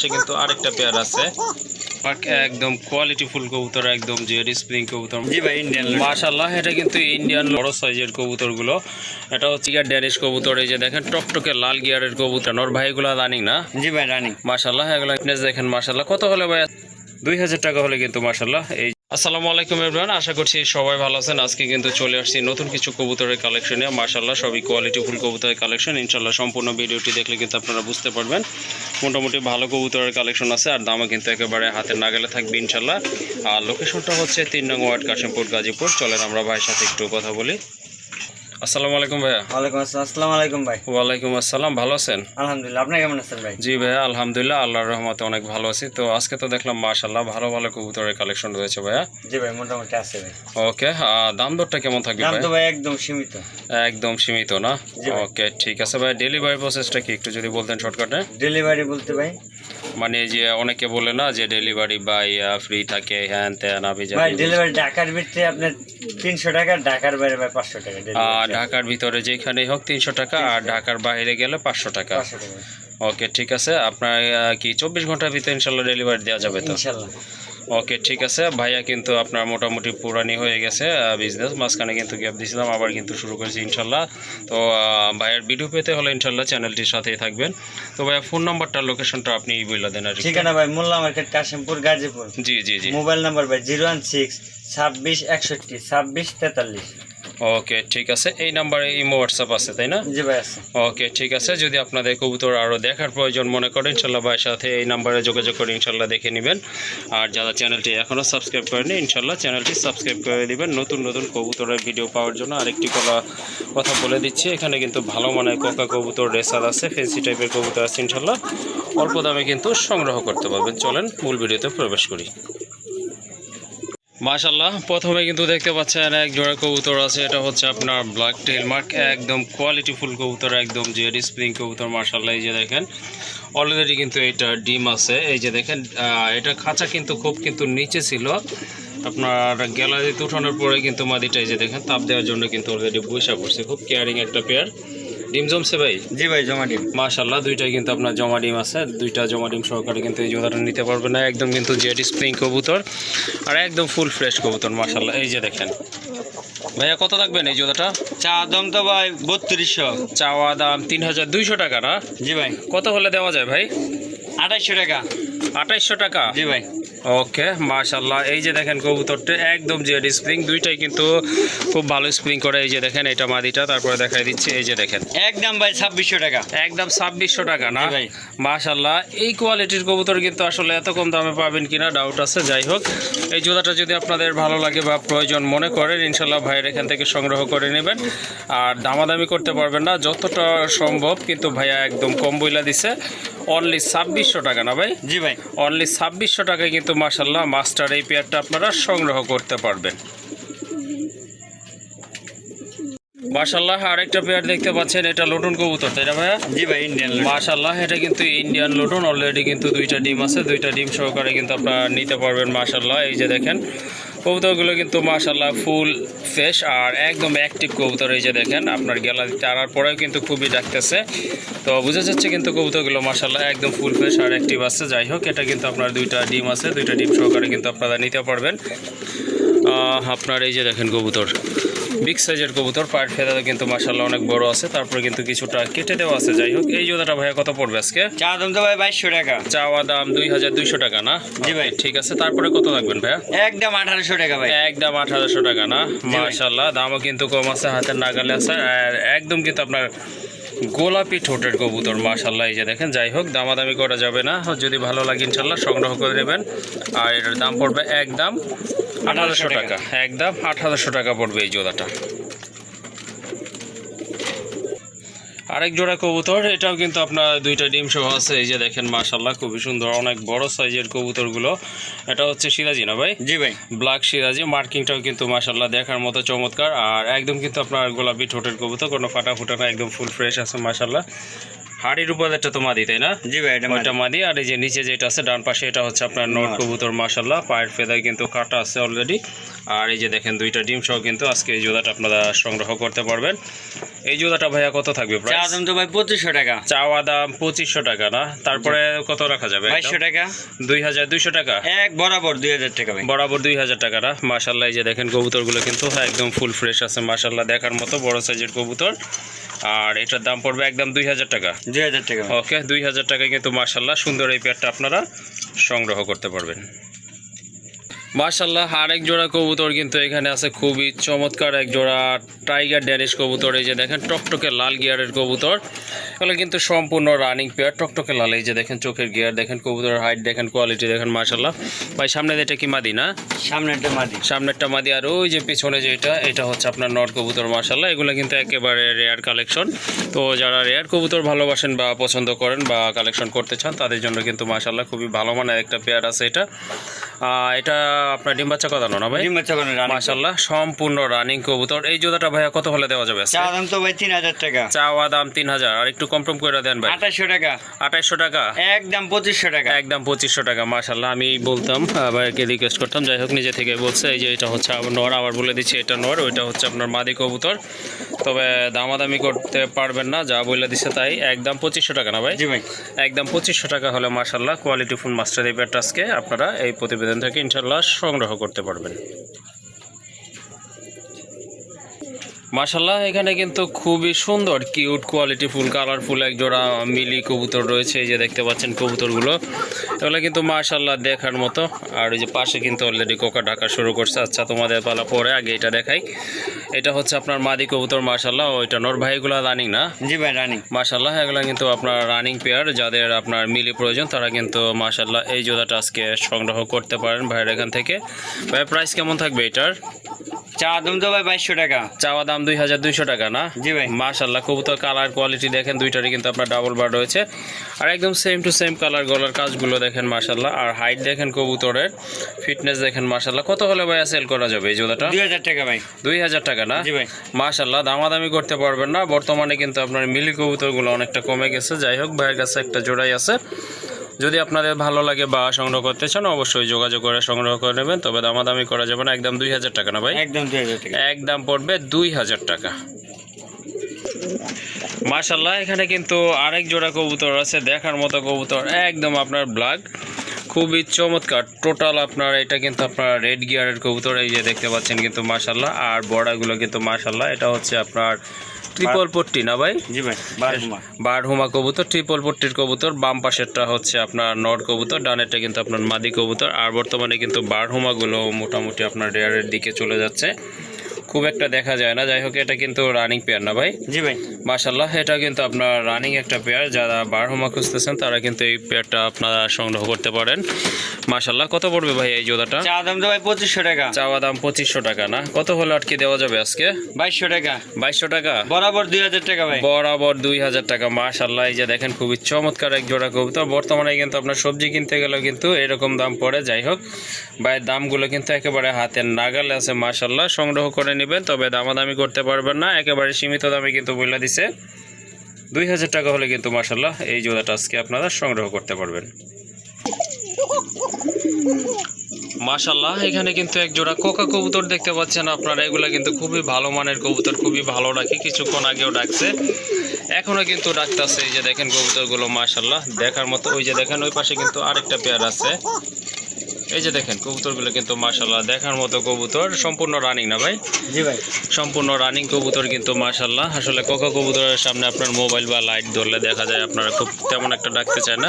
সে কিন্তু আরেকটা পেয়ার আছে। একদম কোয়ালিটি ফুল কবুতর একদম স্প্রিং কবুতর। জি ভাই ইন্ডিয়ান মাশাল্লাহ এটা কিন্তু ইন্ডিয়ান বড় সাইজের কবুতরগুলো। এটা হচ্ছে গিয়ার ড্যানিশ কবুতর এই যে দেখেন টকটকে লাল গিয়ারের কবুতর। নর ভাইগুলো রানিং না? জি ভাই রানিং মাশাল্লাহ এগুলো দেখেন মাশাল্লাহ কত হলে ভাই? দুই হাজার টাকা হলে কিন্তু মাশাল্লাহ এই আসসালামু আলাইকুম এভরিওয়ান, আশা করছি সবাই ভালো আছেন। আজকে কিন্তু চলে আসছি নতুন কিছু কবুতরের কালেকশনে মার্শাল্লাহ সবই কোয়ালিটি ফুল কবুতরের কালেকশন ইনশাল্লাহ সম্পূর্ণ ভিডিওটি দেখলে কিন্তু আপনারা বুঝতে পারবেন। মোটামুটি ভালো কবুতরের কালেকশন আছে আর দামও কিন্তু একেবারে হাতের নাগালে থাকবে ইনশাল্লাহ আর লোকেশনটা হচ্ছে তিন নং ওয়ার্ড, কাশিমপুর, গাজীপুর। চলেন আমরা ভাইয়ের সাথে একটু কথা বলি। আসসালামু আলাইকুম ভাইয়া। ওয়ালাইকুম আসসালাম। আসসালামু আলাইকুম ভাই। ওয়ালাইকুম আসসালাম ভালো আছেন? আলহামদুলিল্লাহ। আপনি কেমন আছেন ভাই? জি ভাইয়া আলহামদুলিল্লাহ আল্লাহর রহমতে অনেক ভালো আছি। তো আজকে তো দেখলাম মাশাল্লাহ ভালো ভালো কবুতরের কালেকশন রয়েছে ভাইয়া। জি ভাই মোটামুটি আছে ভাই। ওকে দাম দরটা কেমন থাকবে দাম তো ভাই একদম সীমিত। একদম সীমিত না? ওকে ঠিক আছে ভাই ডেলিভারি প্রসেসটা কি একটু যদি বলতেন শর্টকাটে ডেলিভারি বলতে ভাই মানে যে অনেকে বলে না যে ডেলিভারি বাই ফ্রি থাকে হ্যান ত্যান আমি ভাই ডেলিভারি ঢাকার ভিতরে আপনার তিনশো টাকা ঢাকার বাইরে ভাই পাঁচশো টাকা আর ঢাকার ভিতরে যেখানেই হোক তিনশো টাকা আর ঢাকার বাইরে গেলে পাঁচশো টাকা। ওকে ঠিক আছে। আপনার কি চব্বিশ ঘণ্টার ভিতরে ইনশাল্লাহ ডেলিভারি দেওয়া যাবে তো? ইনশাল্লাহ। ওকে ঠিক আছে। ভাইয়া কিন্তু আপনার মোটামুটি পুরানি হয়ে গেছে বিজনেস মাঝখানে কিন্তু গ্যাপ দিয়েছিলাম আবার কিন্তু শুরু করেছি ইনশাল্লাহ। তো ভাইয়ার ভিডিও পেতে হলে ইনশাল্লাহ চ্যানেলটির সাথেই থাকবেন। তো ভাইয়া ফোন নাম্বারটা লোকেশনটা আপনি বলে দেন আর কি। ঠিকানা ভাই মোল্লা মার্কেট কাশিমপুর গাজীপুর। জি জি জি। মোবাইল নাম্বার ভাই জিরো ওয়ান সিক্স ছাব্বিশ একষট্টি ছাব্বিশ তেতাল্লিশ। ওকে ঠিক আছে। এই নাম্বারে ইমো হোয়াটসঅ্যাপ আছে তাই না? জি ভাই আছে। ওকে ঠিক আছে। যদি আপনাদের কবুতর আরও দেখার প্রয়োজন মনে করেন ইনশাল্লাহ ভাইয়ের সাথে এই নাম্বারে যোগাযোগ করে ইনশাল্লাহ দেখে নেবেন। আর যারা চ্যানেলটি এখনও সাবস্ক্রাইব করেনি ইনশাল্লাহ চ্যানেলটি সাবস্ক্রাইব করে দিবেন। নতুন নতুন কবুতরের ভিডিও পাওয়ার জন্য আরেকটি কথা কথা বলে দিচ্ছি। এখানে কিন্তু ভালো মানের কোকা কবুতর রেসার আছে ফেন্সি টাইপের কবুতর আছে ইনশাল্লাহ অল্প দামে কিন্তু সংগ্রহ করতে পারবেন। চলেন মূল ভিডিওতে প্রবেশ করি। মাশাল্লাহ প্রথমে কিন্তু দেখতে পাচ্ছেন এক জোড়া কবুতর আছে, এটা হচ্ছে আপনার ব্ল্যাক টেল মার্ক একদম কোয়ালিটি ফুল কবুতর, একদম জেড স্প্রিং কবুতর মাশাল্লাহ এই যে দেখেন। অলরেডি কিন্তু এটা ডিম আছে, এই যে দেখেন এটা খাঁচা কিন্তু খুব কিন্তু নিচে ছিল। আপনার গ্যালারিতে উঠানোর পরে কিন্তু মাদিটা এই যে দেখেন, তাপ দেওয়ার জন্য কিন্তু অলরেডি বৈশা পড়ছে, খুব কেয়ারিং একটা পেয়ার ডিম জমছে ভাই? জি ভাই জমা ডিম। মাশাল্লাহ দুইটাই কিন্তু আপনার জমা ডিম আছে দুইটা জমা ডিম সহকারে কিন্তু এই জোড়াটা নিতে পারবে না। একদম কিন্তু জেড স্প্রিং কবুতর আর একদম ফুল ফ্রেশ কবুতর মাশাল্লাহ এই যে দেখেন। ভাইয়া কত থাকবেন এই জোড়াটা? চা দাম তো ভাই বত্রিশশো। চাওয়া দাম তিন হাজার দুইশো টাকা না? জি ভাই। কত হলে দেওয়া যায় ভাই? আঠাইশশো টাকা। আঠাইশশো টাকা? জি ভাই। ওকে মাশাল্লাহ এই যে দেখেন কবুতরটা একদম জেড স্প্রিং দুইটাই কিন্তু খুব ভালো স্প্রিং করে। এই যে দেখেন এটা মাদিটা তারপরে দেখাই দিচ্ছি এই যে দেখেন। একদম ভাই ছাব্বিশশো টাকা। একদম ছাব্বিশশো টাকা না? ভাই। মাশাল্লাহ এই কোয়ালিটির কবুতর কিন্তু আসলে এত কম দামে পাবেন কিনা ডাউট আছে যাই হোক। এই জোড়াটা যদি আপনাদের ভালো লাগে বা প্রয়োজন মনে করেন ইনশাল্লাহ ভাইয়ের এখান থেকে সংগ্রহ করে নেবেন। আর দামাদামি করতে পারবেন না যতটা সম্ভব কিন্তু ভাইয়া একদম কম বইলা দিছে। অনলি ছাব্বিশশো টাকা না ভাই? জি ভাই। অনলি ছাব্বিশশো টাকায় কিন্তু মাসাল্লাহ মাস্টার এই পেয়ারটা আপনারা সংগ্রহ করতে পারবেন। মাসাল্লাহ আরেকটা পেয়ার দেখতে পাচ্ছেন এটা লটন কবুতর তাই না ভাইয়া? জি ভাই ইন্ডিয়ান মাশাল্লাহ এটা কিন্তু ইন্ডিয়ান লটন অলরেডি কিন্তু দুইটা ডিম আছে দুইটা ডিম সহকারে কিন্তু আপনারা নিতে পারবেন মাশাল্লাহ এই যে দেখেন কবুতরগুলো কিন্তু মাশাল্লাহ ফুল ফ্রেশ আর একদম অ্যাক্টিভ কবুতর এই যে দেখেন আপনার গ্যালারিতে আনার পরেও কিন্তু খুবই ডাকতেছে। তো বোঝা যাচ্ছে কিন্তু কবুতরগুলো মাশাল্লাহ একদম ফুল ফ্রেশ আর অ্যাক্টিভ আছে। যাই হোক এটা কিন্তু আপনার দুইটা ডিম আছে দুইটা ডিম সহকারে কিন্তু আপনারা নিতে পারবেন। আপনার এই যে দেখেন কবুতর। বিগ সাইজের কবুতর পায়ের ফেদা কিন্তু মাশাল্লাহ অনেক বড় আছে তারপরে কিন্তু কিছুটা কেটে দেওয়া আছে যাই হোক। এই জোড়াটা ভাইয়া কত পড়বে আজকে? চা দাম তো ভাই বাইশশো টাকা। চাওয়া দাম দুই হাজার দুইশো টাকা না? জি ভাই। ঠিক আছে তারপরে কত লাগবেন ভাইয়া? একদম আঠারোশো টাকা ভাই। একদম আঠারোশো টাকা না? ভাই। মাশাল্লাহ দামও কিন্তু কম আছে হাতের নাগালে আছে আর একদম কিন্তু আপনার গোলাপি ঠোঁটের কবুতর মাশাল্লাহ এই যে দেখেন যাই হোক দামাদামি করা যাবে না। যদি ভালো লাগে ইনশাল্লাহ সংগ্রহ করে নেবেন। আর এটার দাম পড়বে একদম আঠারোশো টাকা। একদম আঠারোশো টাকা পড়বে এই জোড়াটা। আরেক জোড়া কবুতর এটাও কিন্তু আপনার দুইটা ডিম সহ আছে। এই যে দেখেন মাশাল্লাহ খুবই সুন্দর অনেক বড় সাইজের কবুতরগুলো। এটা হচ্ছে সিরাজি না ভাই? জি ভাই। ব্ল্যাক সিরাজি মার্কিংটাও কিন্তু মাশাল্লাহ দেখার মতো চমৎকার। আর একদম কিন্তু আপনার গোলাপি ঠোঁটের কবুতর কোনো ফাটা ফুটা না একদম ফুল ফ্রেশ আছে মাশাল্লাহ হাড়ির উপর একটা তো মাদি তাই না? জি ভাই এটা ওইটা মাদি। আর এই যে নিচে যেটা আছে ডান পাশে এটা হচ্ছে আপনার নট কবুতর মাসাল্লাহ পায়ের ফেদায় কিন্তু কাটা আছে অলরেডি আর এই যে দেখেন দুইটা ডিম সহ কিন্তু আজকে এই জোড়াটা আপনারা সংগ্রহ করতে পারবেন। এই জোড়াটা ভাইয়া কত থাকবে চা দাম তো ভাই পঁচিশশো টাকা। চাওয়া দাম পঁচিশশো টাকা না? তারপরে কত রাখা যাবে বাইশশো টাকা। দুই হাজার দুইশো টাকা? এক বরাবর দুই হাজার টাকা বরাবর দুই হাজার টাকা না? মাসাল্লাহ এই যে দেখেন কবুতরগুলো কিন্তু একদম ফুল ফ্রেশ আছে। মাসাল্লাহ দেখার মতো বড় সাইজের কবুতর। আর এটার দাম পড়বে একদম দুই হাজার টাকা। দুই হাজার টাকা। ওকে দুই হাজার টাকায় কিন্তু মার্শাল্লাহ সুন্দর এই পেয়ারটা আপনারা সংগ্রহ করতে পারবেন। মার্শাল্লাহ আর এক জোড়া কবুতর কিন্তু এখানে আছে খুবই চমৎকার এক জোড়া টাইগার ড্যানিশ কবুতর এই যে দেখেন টকটকে লাল গিয়ারের কবুতর। এগুলো কিন্তু সম্পূর্ণ রানিং পেয়ার টকটকে লাল এই যে দেখেন চোখের গিয়ার দেখেন কবুতরের হাইট দেখেন কোয়ালিটি দেখেন মার্শাল্লাহ ভাই সামনে এটা কি মাদি না? সামনে একটা মাদি। সামনেরটা মাদি আর ওই যে পিছনে যে এটা এটা হচ্ছে আপনার নট কবুতর মার্শাল্লাহ এগুলো কিন্তু একেবারে রেয়ার কালেকশন তো যারা রেয়ার কবুতর ভালোবাসেন বা পছন্দ করেন বা কালেকশন করতে চান তাদের জন্য কিন্তু মার্শাল্লাহ খুবই ভালো মানের একটা পেয়ার আছে এটা। এটা আপনার ডিম বাচ্চা কথা না ভাই? ডিম বাচ্চা করে রানিং মার্শাল্লাহ সম্পূর্ণ রানিং কবুতর। এই জোড়াটা ভাইয়া কত হলে দেওয়া যাবে? চা দাম তো ভাই তিন হাজার টাকা। চাওয়া দাম তিন হাজার। আর একটু কম টম করে দেন ভাই। আঠাশশো টাকা। আঠাইশশো টাকা? একদম পঁচিশশো টাকা। একদম পঁচিশশো টাকা মাশাল্লাহ। আমি বলতাম ভাইকে রিকোয়েস্ট করতাম যাই হোক নিজে থেকে বলছে এই যে এটা হচ্ছে আবার নর আবার বলে দিচ্ছি এটা নর ওইটা হচ্ছে আপনার মাদি কবুতর। তবে দামাদামি করতে পারবেন না যা বলে দিচ্ছে তাই। একদম পঁচিশশো টাকা না ভাই? জি ভাই। একদম পঁচিশশো টাকা হলে মাশাল্লাহ কোয়ালিটি ফুল মাস্টার এই পেয়ারটাসকে আপনারা এই প্রতিবেদন থেকে ইনশাল্লাহ সংগ্রহ করতে পারবেন। মাশাল্লাহ এখানে কিন্তু খুবই সুন্দর, কিউট কোয়ালিটি ফুল কালারফুল এক জোড়া মিলি কবুতর রয়েছে। এই যে দেখতে পাচ্ছেন কবুতরগুলো, এগুলো কিন্তু মাশাল্লাহ দেখার মতো। আর ওই যে পাশে কিন্তু অলরেডি কোকা ঢাকা শুরু করছে। আচ্ছা তোমাদের পালা পরে আগে এটা দেখাই। এটা হচ্ছে আপনার মাদি কবুতর মাশাল্লাহ ওইটা নোর ভাইগুলো রানিং না? জি ভাই রানিং মাশাল্লাহ এগুলো কিন্তু আপনার রানিং পেয়ার যাদের আপনার মিলি প্রয়োজন তারা কিন্তু মাশাল্লাহ এই জোড়াটা আজকে সংগ্রহ করতে পারেন ভাইয়ের এখান থেকে। ভাই প্রাইস কেমন থাকবে এটার? দাম তো ভাই বাইশশো টাকা। চাওয়া দাম দুই হাজার দুইশো টাকা না? জি ভাই। মাশাল্লাহ কবুতর কালার কোয়ালিটি দেখেন দুইটারই কিন্তু আপনার ডাবল রয়েছে। আর একদম সেম টু সেম কালার গলার কাজগুলো দেখেন মাশাল্লাহ আর হাইট দেখেন কবুতরের ফিটনেস দেখেন মাশাল্লাহ কত হলে ভাইয়া সেল করা যাবে এই দুই হাজার টাকা ভাই। দুই হাজার টাকা না? জি ভাই। মাশাল্লাহ দামাদামি করতে পারবেন না। বর্তমানে কিন্তু আপনার মিলি কবুতরগুলো অনেকটা কমে গেছে। যাই হোক ভাইয়ের কাছে একটা জোড়াই আছে। যদি আপনাদের ভালো লাগে বা সংগ্রহ করতে চান অবশ্যই যোগাযোগ করে সংগ্রহ করে নেবেন। তবে দামাদামি করা যাবে না একদম দুই হাজার টাকা না ভাই? একদম দুই হাজার টাকা। একদম পড়বে দুই হাজার টাকা। মাশাল্লাহ এখানে কিন্তু আরেক জোড়া কবুতর আছে দেখার মতো কবুতর একদম আপনার ব্ল্যাক খুবই চমৎকার টোটাল আপনার এটা কিন্তু আপনার রেড গিয়ারের কবুতর এই যে দেখতে পাচ্ছেন কিন্তু মাশাল্লাহ আর বড়াগুলো কিন্তু মাশাল্লাহ এটা হচ্ছে আপনার ট্রিপল পট্টি না ভাই? জি ভাই বারহুমা। কবুতর ট্রিপল পট্টির কবুতর বাম পাশেরটা হচ্ছে আপনার নর কবুতর ডানেরটা কিন্তু আপনার মাদি কবুতর আর বর্তমানে কিন্তু বারহুমাগুলো মোটামুটি আপনার রেয়ারের দিকে চলে যাচ্ছে। খুব একটা দেখা যায় না। যাই হোক এটা কিন্তু রানিং পেয়ার না ভাই? জি ভাই। মাশাল্লাহ এটা কিন্তু আপনার রানিং একটা পেয়ার যারা বারহুমা খুঁজতেছেন তারা কিন্তু এই পেয়ারটা আপনারা সংগ্রহ করতে পারেন। মাশাল্লাহ কত পড়বে ভাই এই জোড়াটা? চা দাম তো ভাই পঁচিশশো টাকা। চাওয়া দাম পঁচিশশো টাকা না? কত হলে আটকে দেওয়া যাবে আজকে? বাইশশো টাকা। বাইশশো টাকা? বরাবর দুই হাজার টাকা ভাই। বরাবর দুই হাজার টাকা মাশাল্লাহ এই যে দেখেন খুবই চমৎকার এক জোড়া কবুতর। বর্তমানে কিন্তু আপনার সবজি কিনতে গেলেও কিন্তু এরকম দাম পড়ে। যাই হোক ভাইয়ের দামগুলো কিন্তু একেবারে হাতের নাগালে আছে মাশাল্লাহ সংগ্রহ করে নেবেন, তবে দামাদামি করতে পারবেন না। একেবারে সীমিত দামে কিন্তু বলে দিছে। দুই হাজার টাকা হলে কিন্তু মাশাল্লাহ এই জোড়াটা আজকে আপনারা সংগ্রহ করতে পারবেন। মাশাল্লাহ এখানে কিন্তু এক জোড়া কোকা কবুতর দেখতে পাচ্ছেন আপনারা। এগুলা কিন্তু খুবই ভালো মানের কবুতর, খুবই ভালো রাখে কিছুক্ষণ আগেও ডাকছে। এখনও কিন্তু ডাকতেছে। এই যে দেখেন কবুতরগুলো মাশাল্লাহ দেখার মতো, ওই যে দেখেন, ওই পাশে কিন্তু আরেকটা পেয়ার আছে। এই যে দেখেন কবুতরগুলো কিন্তু মাশাল্লাহ দেখার মতো কবুতর সম্পূর্ণ রানিং না ভাই? জি ভাই। সম্পূর্ণ রানিং কবুতর কিন্তু মাশাল্লাহ আসলে কোকা কবুতরের সামনে আপনার মোবাইল বা লাইট ধরলে দেখা যায় আপনারা খুব তেমন একটা ডাকতে চায় না।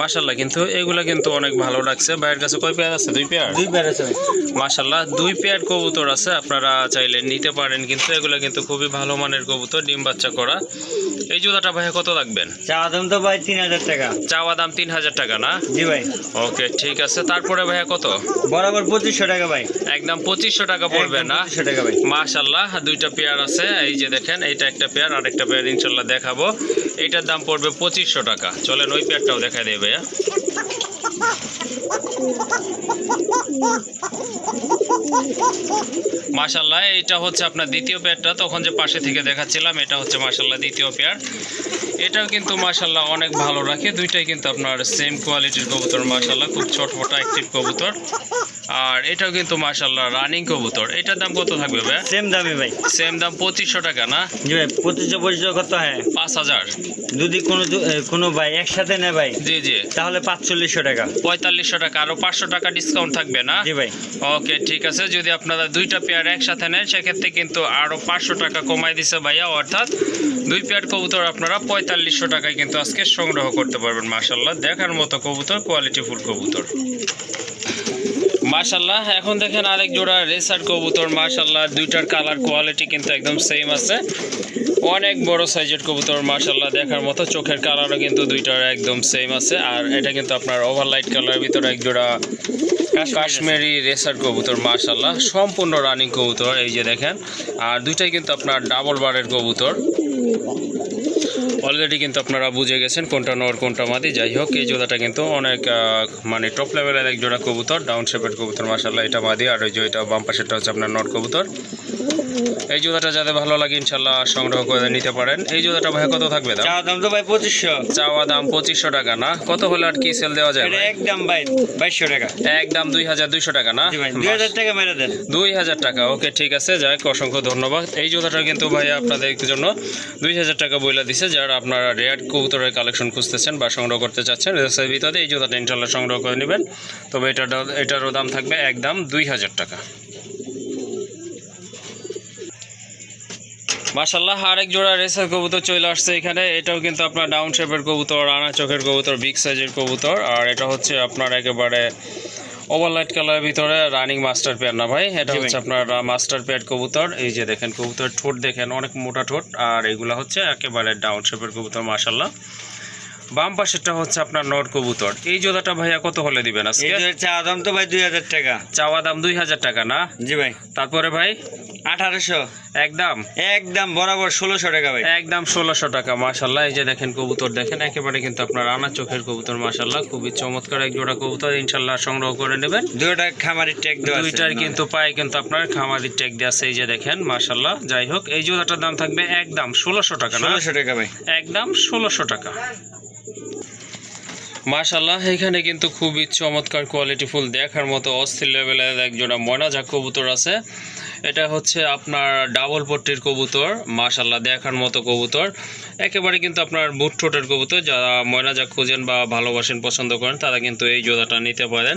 মাশাল্লাহ কিন্তু এগুলা কিন্তু অনেক ভালো ডাকছে ভাইয়ের কাছে কয় পেয়ার আছে? দুই পেয়ার? দুই বের আছে ভাই। মাশাল্লাহ দুই পেয়ার কবুতর আছে আপনারা চাইলে নিতে পারেন কিন্তু এগুলো কিন্তু খুবই ভালো মানের কবুতর ডিম বাচ্চা করা। এই জুতাটা ভাইয়া কত রাখবেন চা দাম তো ভাই তিন হাজার টাকা। চাওয়া দাম তিন হাজার টাকা না? জি ভাই। ওকে ঠিক আছে। তারপরে ভাইয়া কত? বরাবর পঁচিশশো টাকা ভাই। একদম পঁচিশশো টাকা পড়বে না? টাকা ভাই। মাশাল্লাহ দুইটা পেয়ার আছে। এই যে দেখেন এইটা একটা পেয়ার আর একটা পেয়ার ইনশাল্লাহ দেখাবো। এইটার দাম পড়বে পঁচিশশো টাকা। চলেন ওই পেয়ারটাও দেখা দেবে ভাইয়া। মাশাল্লাহ এটা হচ্ছে আপনার দ্বিতীয় পেয়ারটা। তখন যে পাশে থেকে দেখাচ্ছিলাম, এটা হচ্ছে মাসাল্লাহ দ্বিতীয় পেয়ার। এটাও কিন্তু মাসাল্লাহ অনেক ভালো রাখে। দুইটাই কিন্তু আপনার সেম কোয়ালিটির কবুতর মাসাল্লাহ খুব ছোটমোটা অ্যাক্টিভ কবুতর। আর এটাও কিন্তু মাশাল্লাহ রানিং কবুতর। এটার দাম কত থাকবে ভাই? সেম দামে ভাই। সেম দাম পঁচিশশো টাকা না? জি ভাই পঁচিশশো পঁচিশশো কত হয়? পাঁচ হাজার। যদি কোনো কোনো ভাই একসাথে নেয় ভাই জি জি। তাহলে পাঁচচল্লিশশো টাকা। পঁয়তাল্লিশশো টাকা আরও পাঁচশো টাকা ডিসকাউন্ট থাকবে না? জি ভাই। ওকে ঠিক আছে। যদি আপনারা দুইটা পেয়ার একসাথে নেন সেক্ষেত্রে কিন্তু আরও পাঁচশো টাকা কমাই দিছে ভাইয়া। অর্থাৎ দুই পেয়ার কবুতর আপনারা পঁয়তাল্লিশশো টাকায় কিন্তু আজকে সংগ্রহ করতে পারবেন মার্শাল্লাহ দেখার মতো কবুতর কোয়ালিটি ফুল কবুতর। মার্শাল্লাহ এখন দেখেন আরেক জোড়া রেসার কবুতর মার্শাল্লাহ দুইটার কালার কোয়ালিটি কিন্তু একদম সেম আছে। অনেক বড় সাইজের কবুতর মার্শাল্লাহ দেখার মতো চোখের কালারও কিন্তু দুইটার একদম সেম আছে। আর এটা কিন্তু আপনার ওভারলাইট কালারের ভিতরে এক জোড়া কাশ্মীরি রেসার কবুতর মার্শাল্লাহ সম্পূর্ণ রানিং কবুতর এই যে দেখেন। আর দুইটাই কিন্তু আপনার ডাবল বারের কবুতর। অলরেডি কিন্তু আপনারা বুঝে গেছেন কোনটা নর, কোনটা মাদি। যাই হোক, এই জোড়াটা কিন্তু অনেক মানে টপ লেভেলের এক জোড়া কবুতর ডাউন শেপের কবুতর মার্শাল্লাহ এটা মাদি। আর ওই যে এটা বাম পাশেরটা হচ্ছে আপনার নর কবুতর। এই জুতাটা যাতে ভালো লাগে ইনশাল্লাহ সংগ্রহ করে নিতে পারেন। এই জোড়াটা ভাই কত থাকবে দাম? চাওয়া দাম তো ভাই পঁচিশশো। চাওয়া দাম পঁচিশশো টাকা না? কত হলে আর কি সেল দেওয়া যায় এটা? একদম ভাই বাইশশো টাকা। একদম দুই হাজার দুইশো টাকা না? দুই হাজার টাকা মেরে দেন। দুই হাজার টাকা ওকে ঠিক আছে যাই হোক, অসংখ্য ধন্যবাদ। এই জুতাটা কিন্তু ভাই আপনাদের জন্য দুই হাজার টাকা বইলা দিছে। যারা আপনারা রেয়ার কবুতরের কালেকশন খুঁজতেছেন বা সংগ্রহ করতে চাচ্ছেন রেসের ভিতরে এই জোড়াটা ইনশাল্লাহ সংগ্রহ করে নেবেন। তবে এটার এটারও দাম থাকবে একদম দুই হাজার টাকা। মার্শাল্লাহ আরেক জোড়া রেসের কবুতর চলে আসছে এখানে। এটাও কিন্তু আপনার ডাউন শেপের কবুতর আনা চোখের কবুতর বিগ সাইজের কবুতর। আর এটা হচ্ছে আপনার একেবারে ওভারলাইট কালারের ভিতরে রানিং মাস্টার পেয়ার না ভাই? এটা হচ্ছে আপনার মাস্টার পেয়ার কবুতর। এই যে দেখেন কবুতর ঠোঁট দেখেন অনেক মোটা ঠোঁট। আর এগুলা হচ্ছে একেবারে ডাউন শেপের কবুতর মার্শাল্লাহ বাম পাশেরটা হচ্ছে আপনার নর কবুতর। এই জোড়াটা ভাইয়া কত হলে দিবেন এই আজকে চাওয়া দাম তো ভাই দুই হাজার টাকা। চাওয়া দাম দুই হাজার টাকা না? জি ভাই। তারপরে ভাই? আঠারোশো। একদম? একদম বরাবর ষোলোশো টাকা ভাই। একদম ষোলোশো টাকা মাশাল্লাহ। এই যে দেখেন কবুতর দেখেন একেবারে কিন্তু আপনার রানা চোখের কবুতর মাশাল্লাহ। খুবই চমৎকার এক জোড়া কবুতর ইনশাল্লাহ সংগ্রহ করে নেবেন। দুইটা খামারি ট্যাগ দেওয়া আছে। দুইটার কিন্তু পায়ে কিন্তু আপনার খামারি ট্যাগ দেওয়া আছে এই যে দেখেন মাশাল্লাহ। যাই হোক এই জোড়াটার দাম থাকবে একদম ষোলোশো টাকা ষোলোশো টাকা ভাই। একদম ষোলোশো টাকা। মাশাল্লাহ এখানে কিন্তু খুবই চমৎকার কোয়ালিটি ফুল দেখার মতো অস্থির লেভেলের এক জোড়া ময়নাঝা কবুতর আছে। এটা হচ্ছে আপনার ডাবল পট্টির কবুতর মাশাল্লাহ দেখার মতো কবুতর। একেবারে কিন্তু আপনার বুট ঠোঁটের কবুতর, যারা ময়নাঝা খুঁজেন বা ভালোবাসেন, পছন্দ করেন, তারা কিন্তু এই জোড়াটা নিতে পারেন।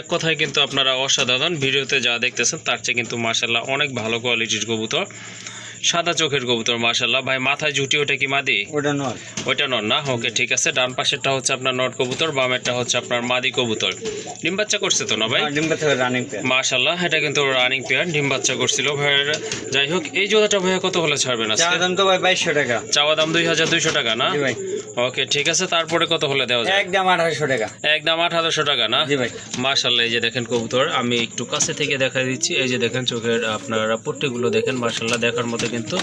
এক কথায় কিন্তু আপনারা অসাধারণ, ভিডিওতে যা দেখতেছেন, তার চেয়ে কিন্তু মাশাল্লাহ অনেক ভালো কোয়ালিটির কবুতর। সাদা চোখের কবুতর মাশাল্লাহ ভাই মাথায় জুটি ওটা কি মাদি? ওটা নয় ওইটা নর না? ওকে ঠিক আছে। ডান পাশেরটা হচ্ছে আপনার নট কবুতর বামেরটা হচ্ছে আপনার মাদি কবুতর। ডিম বাচ্চা করছে তো না ভাই? ডিম্বা থেকে রানিং পেয়ার মাশাল্লাহ এটা কিন্তু রানিং পেয়ার ডিম বাচ্চা করছিল। ভাইয়ের যাই হোক এই জোড়াটা ভাইয়া কত হলে ছাড়বেন চাওয়া দাম তো ভাই বাইশশো টাকা। চাওয়া দাম দুই হাজার দুইশো টাকা না? জি ভাই। ওকে ঠিক আছে। তারপরে কত হলে দেওয়া যায়? একদম আঠারোশো টাকা। একদম আট হাজারশো টাকা না? জি ভাই। মার্শাল্লাহ এই যে দেখেন কবুতর আমি একটু কাছে থেকে দেখা দিচ্ছি। এই যে দেখেন চোখের আপনার পট্টিগুলো দেখেন মার্শাল্লাহ দেখার মতো কিন্তু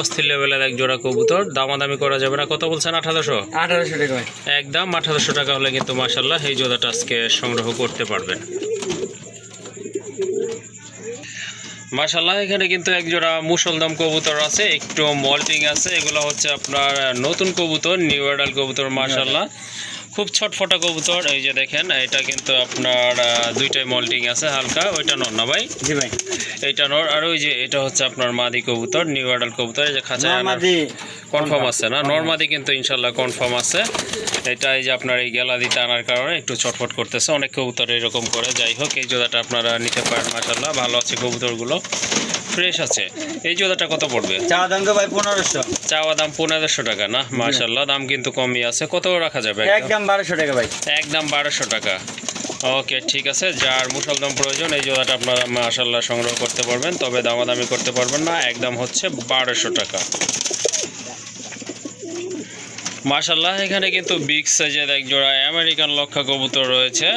অস্থির লেভেলের এক জোড়া কবুতর দামাদামি করা যাবে না। কত বলছেন? আট হাজারশো আঠারোশো টাকা একদম আঠারোশো টাকা হলে কিন্তু মার্শাল্লাহ এই জোড়াটা আজকে সংগ্রহ করতে পারবেন। মার্শাল্লাহ এখানে কিন্তু এক জোড়া মুসলদম কবুতর আছে একটু মল্টিং আছে। এগুলো হচ্ছে আপনার নতুন কবুতর নিউ অ্যাডাল কবুতর মার্শাল্লাহ খুব ছটফটা কবুতর এই যে দেখেন এটা কিন্তু আপনার দুইটাই মল্টিং আছে হালকা ওইটা নর না ভাই? জি ভাই। এইটা নর আর ওই যে এটা হচ্ছে আপনার মাদি কবুতর নিউ অ্যাডাল কবুতর এই যে নর্মাদি কনফার্ম আছে না? নর্মাদি কিন্তু ইনশাল্লাহ কনফার্ম আছে। এটা এই যে আপনার এই গেলা দিতে আনার কারণে একটু ছটফট করতেছে অনেক কবুতর এরকম করে। যাই হোক এই জোড়াটা আপনারা নিতে পারেন মাসাল্লাহ ভালো আছে কবুতরগুলো। ফ্রেশ আছে। এই জোড়াটা কত পড়বে? চাওয়া দাম তো ভাই পনেরোশো। চাওয়া দাম পনেরোশো টাকা না? মাসাল্লাহ দাম কিন্তু কমই আছে। কত রাখা যাবে একদম? বারোশো টাকা ভাই। একদম বারোশো টাকা। ওকে ঠিক আছে। যার মুসল দাম প্রয়োজন এই জোড়াটা আপনারা মাসাল্লাহ সংগ্রহ করতে পারবেন তবে দামাদামি করতে পারবেন না। একদম হচ্ছে বারোশো টাকা। মাশাল্লাহ এখানে কিন্তু বিগ সাইজের এক জোড়া আমেরিকান লক্ষা কবুতর রয়েছে।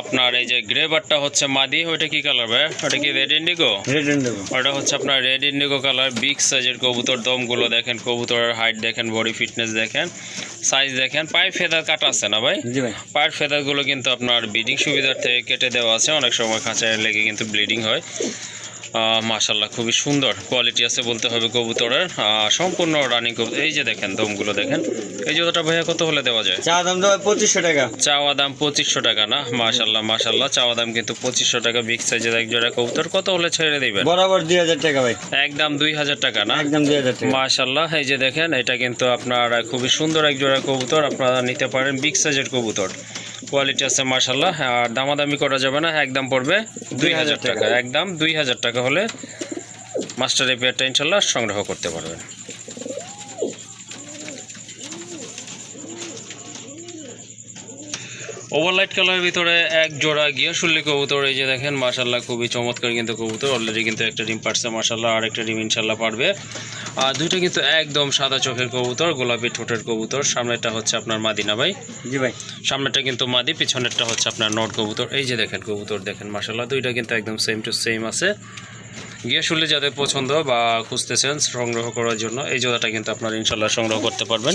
আপনার এই যে গ্রেবারটা হচ্ছে মাদি ওইটা কি কালার ভাই? ওটা কি রেড ইন্ডিগো রিটার্ন দেবো ওটা হচ্ছে আপনার রেড ইন্ডিগো কালার বিগ সাইজের কবুতর দমগুলো দেখেন কবুতরের হাইট দেখেন বডি ফিটনেস দেখেন সাইজ দেখেন পায়ে ফেদার কাটা আছে না ভাই? পায়ের ফেদারগুলো কিন্তু আপনার ব্লিডিং সুবিধার্থে কেটে দেওয়া আছে অনেক সময় খাঁচায় লেগে কিন্তু ব্লিডিং হয়। মাশাল্লাহ খুবই সুন্দর কোয়ালিটি আছে বলতে হবে কবুতরের। সম্পূর্ণ রানিং কবুতর। এই যে দেখেন দমগুলো দেখেন। এই জোড়াটা ভাইয়া কত হলে দেওয়া যায়? চা দাম ভাই পঁচিশশো টাকা। চাওয়া দাম পঁচিশশো টাকা না? মাশাল্লাহ মাশাল্লাহ চাওয়া দাম কিন্তু পঁচিশশো টাকা। বিগ সাইজের এক জোড়া কবুতর। কত হলে ছেড়ে দিবেন? বরাবর দুই হাজার টাকা ভাই। একদম দুই হাজার টাকা না? একদম দুই হাজার টাকা। মাশাল্লাহ এই যে দেখেন এটা কিন্তু আপনার খুবই সুন্দর এক জোড়া কবুতর। আপনারা নিতে পারেন বিগ সাইজের কবুতর। কোয়ালিটি আছে মাশাল্লাহ আর দামাদামি করা যাবে না একদম পড়বে দুই হাজার টাকা। একদম দুই হাজার টাকা হলে মাস্টার এই পেয়ারটা ইনশাল্লাহ সংগ্রহ করতে পারবেন। ওভারলাইট কালারের ভিতরে এক জোড়া গিয়াশুল্লি কবুতর এই যে দেখেন মাশাল্লাহ খুবই চমৎকার কিন্তু কবুতর। অলরেডি কিন্তু একটা ডিম পারছে মাশাল্লাহ আর একটা ডিম ইনশাল্লাহ পারবে আর দুইটা কিন্তু একদম সাদা চোখের কবুতর গোলাপি ঠোঁটের কবুতর। সামনেটা হচ্ছে আপনার মাদিনা ভাই। জি ভাই। সামনেটা কিন্তু মাদি পিছনেরটা হচ্ছে আপনার নট কবুতর। এই যে দেখেন কবুতর দেখেন মার্শাল্লাহ দুইটা কিন্তু একদম সেম টু সেম আছে। গিয়ে শুনলে যাদের পছন্দ বা খুঁজতেছেন সংগ্রহ করার জন্য এই জোড়াটা কিন্তু আপনারা ইনশাল্লাহ সংগ্রহ করতে পারবেন।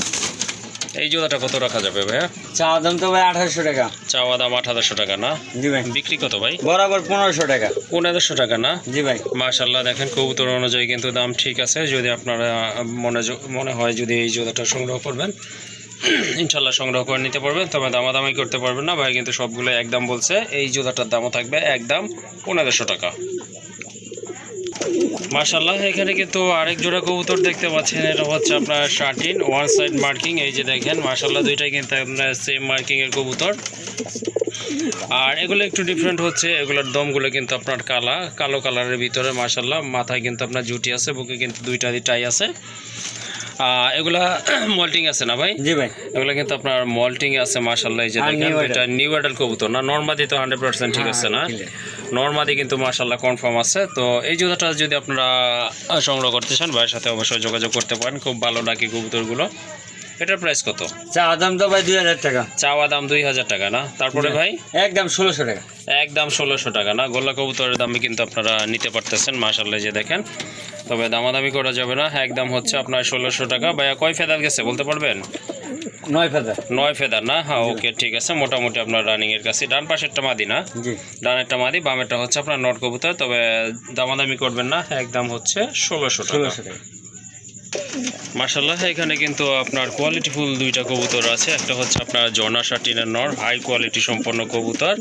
এই জোড়াটা কত রাখা যাবে ভাইয়া? চা দাম তো ভাই আঠারোশো টাকা। চাওয়া দাম আট হাজারশো টাকা না? জি ভাই। বিক্রি কত ভাই? বরাবর পনেরোশো টাকা। পনেরোশো টাকা না? জি ভাই। মাশাল্লাহ দেখেন কবুতর অনুযায়ী কিন্তু দাম ঠিক আছে। যদি আপনারা মনে মনে হয় যদি এই জোড়াটা সংগ্রহ করবেন ইনশাল্লাহ সংগ্রহ করে নিতে পারবেন। তবে দামাদামি করতে পারবেন না। ভাই কিন্তু সবগুলো একদম বলছে এই জোড়াটার দামও থাকবে একদম পনেরোশো টাকা। মাশাল্লাহ এখানে কিন্তু আরেক জোড়া কবুতর দেখতে পাচ্ছেন, এটা হচ্ছে আপনার শার্টিন, ওয়ান সাইড মার্কিং, এই যে দেখেন মার্শাল্লাহ দুইটাই কিন্তু আপনার সেম মার্কিংয়ের কবুতর। আর এগুলো একটু ডিফারেন্ট হচ্ছে, এগুলোর দমগুলো কিন্তু আপনার কালা, কালো কালারের ভিতরে মার্শাল্লাহ মাথায় কিন্তু আপনার জুটি আছে, বুকে কিন্তু দুইটা টাই আছে। এগুলা মল্টিং আছে না ভাই? জি ভাই। এগুলা কিন্তু আপনার মল্টিং আছে মাশাআল্লাহ এই যে দেখেন এটা নিউ অ্যাডাল কবুতর না? নর্মাদি তো হান্ড্রেড পার্সেন্ট ঠিক আছে না? নরমাদি নর্মাদি কিন্তু মাশাআল্লাহ কনফার্ম আছে। তো এই জুতাটা যদি আপনারা সংগ্রহ করতে চান ভাইয়ের সাথে অবশ্যই যোগাযোগ করতে পারেন। খুব ভালো ডাকি কবুতরগুলো? এটার প্রাইস কত? চা দাম তো ভাই দুই হাজার টাকা। চাওয়া দাম দুই হাজার টাকা না? তারপরে ভাই? একদম ষোলোশো টাকা। একদম ষোলোশো টাকা না? গোল্লা কবুতরের দামে কিন্তু আপনারা নিতে পারতেছেন মাশাল্লাহ যে দেখেন। তবে দামাদামি করা যাবে না একদম হচ্ছে আপনার ষোলোশো টাকা। ভাইয়া কয় ফেদার গেছে বলতে পারবেন? নয় হাজার নয় ফেদার না? হ্যাঁ ওকে ঠিক আছে। মোটামুটি আপনার রানিং এর কাছে। ডান পাশেরটা মাদি না? ডানেরটা মাদি বামেরটা হচ্ছে আপনার নট কবুতর। তবে দামাদামি করবেন না একদম হচ্ছে ষোলোশো টাকা। মার্শাল্লাহ এখানে কিন্তু আপনার কোয়ালিটি ফুল দুইটা কবুতর আছে। একটা হচ্ছে আপনার জর্না শার্টিনের নর হাই কোয়ালিটি সম্পন্ন কবুতর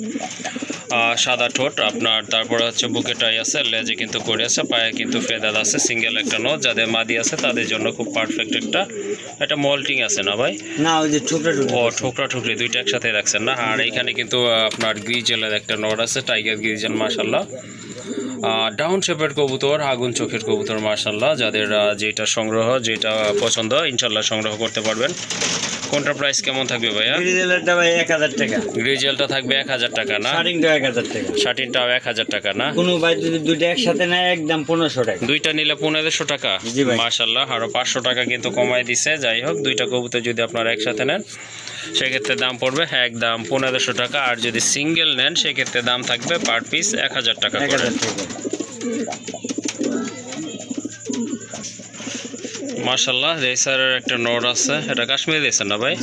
সাদা ঠোঁট আপনার তারপরে হচ্ছে বুকে টাই আছে লেজে কিন্তু করে আছে পায়ে কিন্তু ফেদার আছে সিঙ্গেল একটা নট যাদের মাদি আছে তাদের জন্য খুব পারফেক্ট একটা একটা মল্টিং আছে না ভাই? না ওই যে ঠুকরা ও ঠোকরা ঠুকরি দুইটা একসাথে রাখছেন না? আর এখানে কিন্তু আপনার গ্রিজেলের একটা নট আছে টাইগার গ্রিজেল মার্শাল্লাহ ডাউন শেপের কবুতর আগুন চোখের কবুতর মার্শাল্লাহ যাদের যেটা সংগ্রহ যেটা পছন্দ ইনশাল্লাহ সংগ্রহ করতে পারবেন। কোনটার প্রাইস কেমন থাকবে ভাইয়া? গ্রিজেলেরটা ভাই এক হাজার টাকা। গ্রিজেলটা থাকবে এক হাজার টাকা না? শার্টিংটা এক হাজার টাকা। শার্টিনটাও এক হাজার টাকা না? কোনো ভাই যদি দুইটা একসাথে নেয় একদম পনেরোশো টাকা। দুইটা নিলে পনেরোশো টাকা? জি ভাই। মার্শাল্লাহ আরও পাঁচশো টাকা কিন্তু কমায় দিছে। যাই হোক দুইটা কবুতর যদি আপনারা একসাথে নেন সেক্ষেত্রে দাম পড়বে একদম পনেরোশো টাকা। আর যদি সিঙ্গেল নেন সেক্ষেত্রে দাম থাকবে পার পিস এক হাজার টাকা করে। মার্শাল্লাহ রেসারের একটা নোট আছে। এটা কাশ্মীর রেসার না ভাই?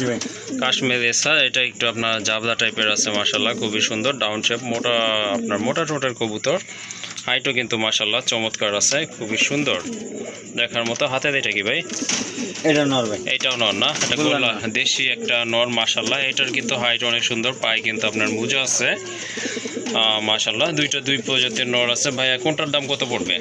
কাশ্মীর রেসার এটা একটু আপনার জাবলা টাইপের আছে মার্শাল্লাহ খুবই সুন্দর ডাউন শেপ মোটা আপনার মোটা ঠোঁটের কবুতর। হাইটও কিন্তু মাসাল্লাহ চমৎকার আছে খুবই সুন্দর। দেখার মতো হাতে এটা কি ভাই? এটা নর ভাই। এটাও নর না? এটা দেশি একটা নর মাসাল্লাহ এটার কিন্তু হাইট অনেক সুন্দর পায়ে কিন্তু আপনার মুজো আছে। মাসাল্লাহ দুইটা দুই প্রজাতির নর আছে। ভাইয়া কোনটার দাম কত পড়বে?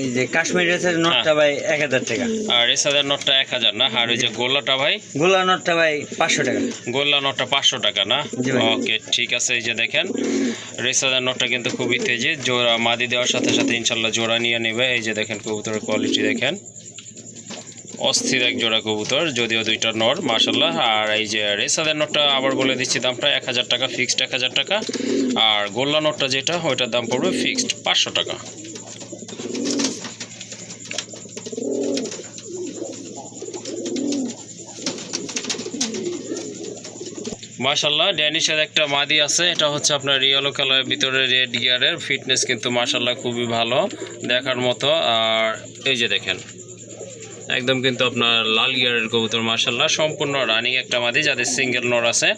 এই যে কাশ্মীর ড্রেসের নটটা ভাই এক হাজার টাকা। আর হাজার নটটা এক হাজার না? আর ওই যে গোল্লাটা ভাই? গোলা নটটা ভাই পাঁচশো টাকা। গোল্লা নটটা পাঁচশো টাকা না। ওকে ঠিক আছে এই যে দেখেন। রেস হাজার নটটা কিন্তু খুবই তেজি। জোড়া মাদি দেওয়ার সাথে সাথে ইনশাল্লাহ জোড়া নিয়ে নেবে। এই যে দেখেন কবুতরের কোয়ালিটি দেখেন। অস্থির এক জোড়া কবুতর যদিও দুইটা নর মার্শাল্লাহ আর এই যে রেসাদের নটটা আবার বলে দিচ্ছি দামটা এক হাজার টাকা ফিক্সড এক হাজার টাকা। আর গোল্লা নটটা যেটা ওইটার দাম পড়বে ফিক্সড পাঁচশো টাকা। মাশাল্লাহ ড্যানিশের একটা মাদি আছে, এটা হচ্ছে আপনার রিয়েলো কালারের, ভিতরে রেড গিয়ারের, ফিটনেস কিন্তু মাশাল্লাহ খুবই ভালো, দেখার মতো, আর এই যে দেখেন, একদম কিন্তু আপনার লাল গিয়ারের কবুতর মাশাল্লাহ সম্পূর্ণ রানিং একটা মাদি, যাদের সিঙ্গেল নর আছে।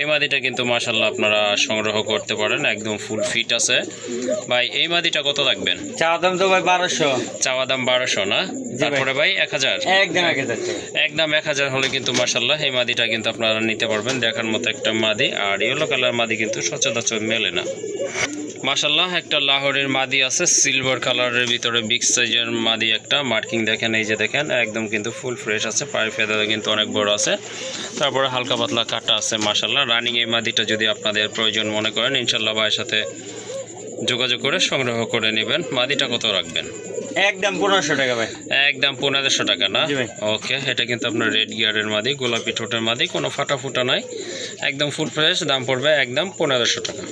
এই মাদিটা কিন্তু মাশাল্লাহ আপনারা সংগ্রহ করতে পারেন একদম ফুল ফিট আছে। ভাই এই মাদিটা কত লাগবেন চা দাম তো ভাই বারোশো। চাওয়া দাম বারোশো না? তারপরে ভাই এক হাজার? একদম এক হাজার একদম এক হাজার হলে কিন্তু মাসাল্লাহ এই মাদিটা কিন্তু আপনারা নিতে পারবেন দেখার মতো একটা মাদি। আর ইয়েলো কালার মাদি কিন্তু সচরাচর মেলে না। মাসাল্লাহ একটা লাহোরের মাদি আছে সিলভার কালারের ভিতরে বিগ সাইজের মাদি একটা। মার্কিং দেখেন এই যে দেখেন একদম কিন্তু ফুল ফ্রেশ আছে। পায়ের ফেদারে কিন্তু অনেক বড় আছে। তারপরে হালকা পাতলা কাটা আছে মাসাল্লাহ রানিং এই মাদিটা যদি আপনাদের প্রয়োজন মনে করেন ইনশাল্লাহ ভাইয়ের সাথে যোগাযোগ করে সংগ্রহ করে নেবেন। মাদিটা কত রাখবেন? একদম পনেরোশো টাকা ভাই। একদম পনেরোশো টাকা না? ওকে এটা কিন্তু আপনার রেড গিয়ারের মাদি গোলাপি ঠোঁটের মাদি কোনো ফাটা ফুটা নাই। একদম ফুল ফ্রেশ দাম পড়বে একদম পনেরোশো টাকা।